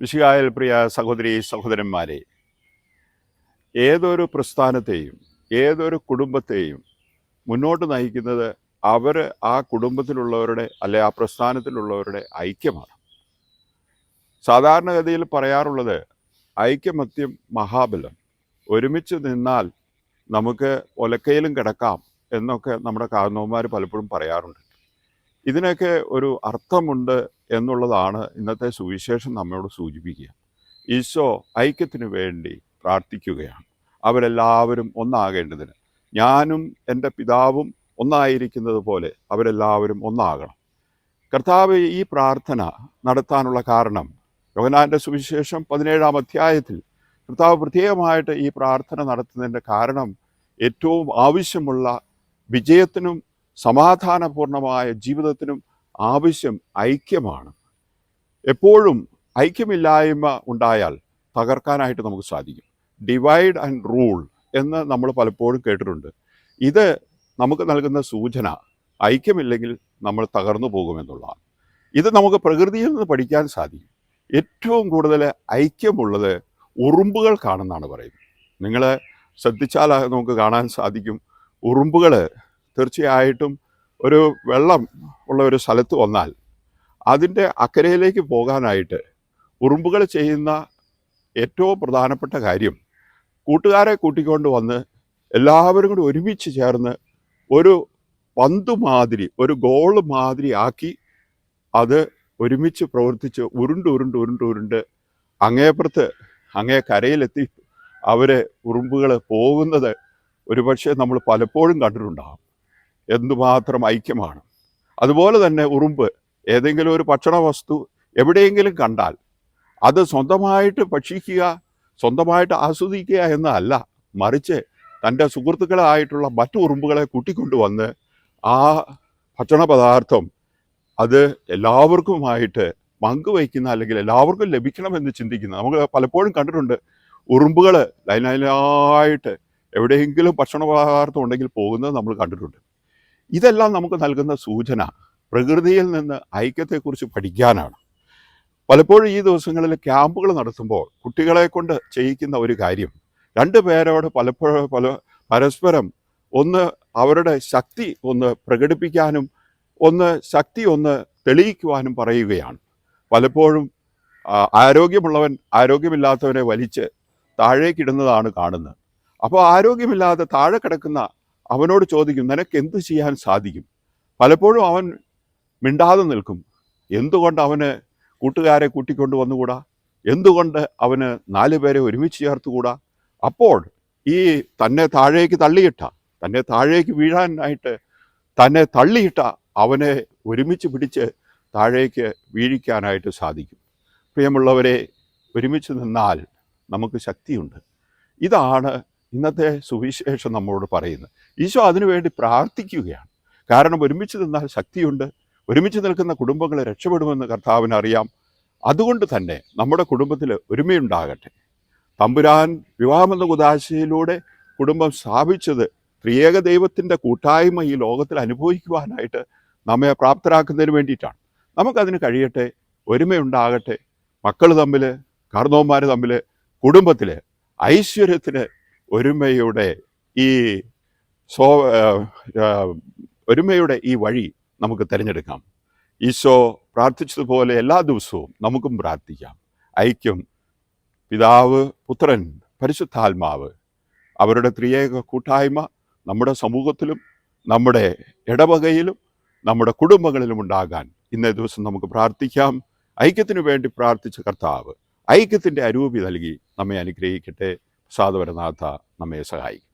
വിശികായൽ പ്രിയ സഹോദരി സഹോദരന്മാരെ ഏതൊരു പ്രസ്ഥാനത്തെയും ഏതൊരു കുടുംബത്തെയും മുന്നോട്ട് നയിക്കുന്നത് അവർ ആ കുടുംബത്തിലുള്ളവരുടെ അല്ലെ ആ പ്രസ്ഥാനത്തിലുള്ളവരുടെ ഐക്യമാണ്. സാധാരണഗതിയിൽ പറയാറുള്ളത് ഐക്യമത്യം മഹാബലം. ഒരുമിച്ച് നിന്നാൽ നമുക്ക് ഒലക്കയിലും കിടക്കാം എന്നൊക്കെ നമ്മുടെ കാരണവന്മാർ പലപ്പോഴും പറയാറുണ്ട്. ഇതിനൊക്കെ ഒരു അർത്ഥമുണ്ട് എന്നുള്ളതാണ് ഇന്നത്തെ സുവിശേഷം നമ്മോട് സൂചിപ്പിക്കുക. ഈശോ ഐക്യത്തിന് വേണ്ടി പ്രാർത്ഥിക്കുകയാണ്. അവരെല്ലാവരും ഒന്നാകേണ്ടതിന്. ഞാനും എന്റെ പിതാവും ഒന്നായിരിക്കുന്നത് പോലെ അവരെല്ലാവരും ഒന്നാകണം. കർത്താവ് ഈ പ്രാർത്ഥന നടത്താനുള്ള കാരണം യോഹനാന്റെ സുവിശേഷം പതിനേഴാം അധ്യായത്തിൽ കർത്താവ് പ്രത്യേകമായിട്ട് ഈ പ്രാർത്ഥന നടത്തുന്നതിന്റെ കാരണം ഏറ്റവും ആവശ്യമുള്ള വിജയത്തിനും സമാധാനപൂർണമായ ജീവിതത്തിനും ആവശ്യം ഐക്യമാണ്. എപ്പോഴും ഐക്യമില്ലായ്മ ഉണ്ടായാൽ തകർക്കാനായിട്ട് നമുക്ക് സാധിക്കും. ഡിവൈഡ് ആൻഡ് റൂൾ എന്ന് നമ്മൾ പലപ്പോഴും കേട്ടിട്ടുണ്ട്. ഇത് നമുക്ക് നൽകുന്ന സൂചന ഐക്യമില്ലെങ്കിൽ നമ്മൾ തകർന്നു പോകുമെന്നുള്ളതാണ്. ഇത് നമുക്ക് പ്രകൃതിയിൽ നിന്ന് പഠിക്കാൻ സാധിക്കും. ഏറ്റവും കൂടുതൽ ഐക്യമുള്ളത് ഉറുമ്പുകൾ കാണുന്നതാണ് പറയുന്നത്. നിങ്ങൾ ശ്രദ്ധിച്ചാൽ നമുക്ക് കാണാൻ സാധിക്കും. ഉറുമ്പുകൾ തീർച്ചയായിട്ടും ഒരു വെള്ളം ഉള്ള ഒരു സ്ഥലത്ത് വന്നാൽ അതിന്റെ അക്കരയിലേക്ക് പോകാനായിട്ട് ഉറുമ്പുകൾ ചെയ്യുന്ന ഏറ്റവും പ്രധാനപ്പെട്ട കാര്യം കൂട്ടുകാരെ കൂട്ടിക്കൊണ്ട് വന്ന് എല്ലാവരും കൂടി ഒരുമിച്ച് ചേർന്ന് ഒരു പന്ത് മാതിരി ഒരു ഗോൾ മാതിരി ആക്കി അത് ഒരുമിച്ച് പ്രവർത്തിച്ച് ഉരുണ്ട് ഉരുണ്ട് ഉരുണ്ട് ഉരുണ്ട് അങ്ങേപ്പുറത്ത് അങ്ങേ കരയിലെത്തി അവരെ ഉറുമ്പുകൾ പോകുന്നത് ഒരുപക്ഷെ നമ്മൾ പലപ്പോഴും കണ്ടിട്ടുണ്ടാകും. എന്തുമാത്രം ഐക്യമാണ്. അതുപോലെ തന്നെ ഉറുമ്പ് ഏതെങ്കിലും ഒരു ഭക്ഷണ വസ്തു എവിടെയെങ്കിലും കണ്ടാൽ അത് സ്വന്തമായിട്ട് ഭക്ഷിക്കുക സ്വന്തമായിട്ട് ആസ്വദിക്കുക എന്നല്ല മറിച്ച് തന്റെ സുഹൃത്തുക്കളായിട്ടുള്ള മറ്റു ഉറുമ്പുകളെ കൂട്ടിക്കൊണ്ടുവന്ന് ആ ഭക്ഷണ പദാർത്ഥം അത് എല്ലാവർക്കുമായിട്ട് പങ്കുവയ്ക്കുന്ന അല്ലെങ്കിൽ എല്ലാവർക്കും ലഭിക്കണമെന്ന് ചിന്തിക്കുന്ന നമ്മൾ പലപ്പോഴും കണ്ടിട്ടുണ്ട് ഉറുമ്പുകൾ ലൈനായിട്ട് എവിടെയെങ്കിലും ഭക്ഷണ പദാർത്ഥം ഉണ്ടെങ്കിൽ പോകുന്നത് നമ്മൾ കണ്ടിട്ടുണ്ട്. ഇതെല്ലാം നമുക്ക് നൽകുന്ന സൂചന പ്രകൃതിയിൽ നിന്ന് ഐക്യത്തെക്കുറിച്ച് പഠിക്കാനാണ്. പലപ്പോഴും ഈ ദിവസങ്ങളിൽ ക്യാമ്പുകൾ നടത്തുമ്പോൾ കുട്ടികളെ കൊണ്ട് ചെയ്യിക്കുന്ന ഒരു കാര്യം രണ്ട് പേരോട് പലപ്പോഴും പല പരസ്പരം ഒന്ന് അവരുടെ ശക്തി ഒന്ന് പ്രകടിപ്പിക്കാനും ഒന്ന് ശക്തി ഒന്ന് തെളിയിക്കുവാനും പറയുകയാണ്. പലപ്പോഴും ആരോഗ്യമുള്ളവൻ ആരോഗ്യമില്ലാത്തവനെ വലിച്ച് താഴേക്കിടുന്നതാണ് കാണുന്നത്. അപ്പോൾ ആരോഗ്യമില്ലാതെ താഴെ കിടക്കുന്ന അവനോട് ചോദിക്കും നിനക്ക് എന്ത് ചെയ്യാൻ സാധിക്കും? പലപ്പോഴും അവൻ മിണ്ടാതെ നിൽക്കും. എന്തുകൊണ്ട് അവന് കൂട്ടുകാരെ കൂട്ടിക്കൊണ്ട് വന്നുകൂടാ? എന്തുകൊണ്ട് അവന് നാല് പേരെ ഒരുമിച്ച് ചേർത്തുകൂടാ? അപ്പോൾ ഈ തന്നെ താഴേക്ക് തള്ളിയിട്ട തന്നെ താഴേക്ക് വീഴാനായിട്ട് തന്നെ തള്ളിയിട്ട അവനെ ഒരുമിച്ച് പിടിച്ച് താഴേക്ക് വീഴിക്കാനായിട്ട് സാധിക്കും. പ്രിയമുള്ളവരെ ഒരുമിച്ച് നിന്നാൽ നമുക്ക് ശക്തിയുണ്ട്. ഇതാണ് ഇന്നത്തെ സുവിശേഷം നമ്മളോട് പറയുന്നത് ഈശോ അതിനുവേണ്ടി പ്രാർത്ഥിക്കുകയാണ്. കാരണം ഒരുമിച്ച് നിന്നാൽ ശക്തിയുണ്ട്. ഒരുമിച്ച് നിൽക്കുന്ന കുടുംബങ്ങളെ രക്ഷപ്പെടുമെന്ന് കർത്താവിന് അറിയാം അതുകൊണ്ട് തന്നെ നമ്മുടെ കുടുംബത്തിൽ ഒരുമയുണ്ടാകട്ടെ. തമ്പുരാൻ വിവാഹമെന്ന കുതാശയിലൂടെ കുടുംബം സ്ഥാപിച്ചത് ത്രിയേക ദൈവത്തിന്റെ കൂട്ടായ്മ ഈ ലോകത്തിൽ അനുഭവിക്കുവാനായിട്ട് നമ്മെ പ്രാപ്തരാക്കുന്നതിന് വേണ്ടിയിട്ടാണ്. നമുക്കതിന് കഴിയട്ടെ ഒരുമയുണ്ടാകട്ടെ. മക്കൾ തമ്മിൽ കാർന്നവന്മാർ തമ്മിൽ കുടുംബത്തിൽ ഐശ്വര്യത്തിന് ഒരുമയുടെ ഈ സോ ഒരുമയുടെ ഈ വഴി നമുക്ക് തിരഞ്ഞെടുക്കാം. ഈശോ പ്രാർത്ഥിച്ചതുപോലെ എല്ലാ ദിവസവും നമുക്കും പ്രാർത്ഥിക്കാം. ഐക്യം പിതാവ് പുത്രൻ പരിശുദ്ധാത്മാവ് അവരുടെ ത്രിയേക കൂട്ടായ്മ നമ്മുടെ സമൂഹത്തിലും നമ്മുടെ ഇടവകയിലും നമ്മുടെ കുടുംബങ്ങളിലും ഉണ്ടാകാൻ ഇന്നേ ദിവസം നമുക്ക് പ്രാർത്ഥിക്കാം. ഐക്യത്തിനു വേണ്ടി പ്രാർത്ഥിച്ച കർത്താവ് ഐക്യത്തിന്റെ അരൂപി നൽകി നമ്മെ അനുഗ്രഹിക്കട്ടെ. സാധവരനാഥ നമ്മെ സഹായിക്കും.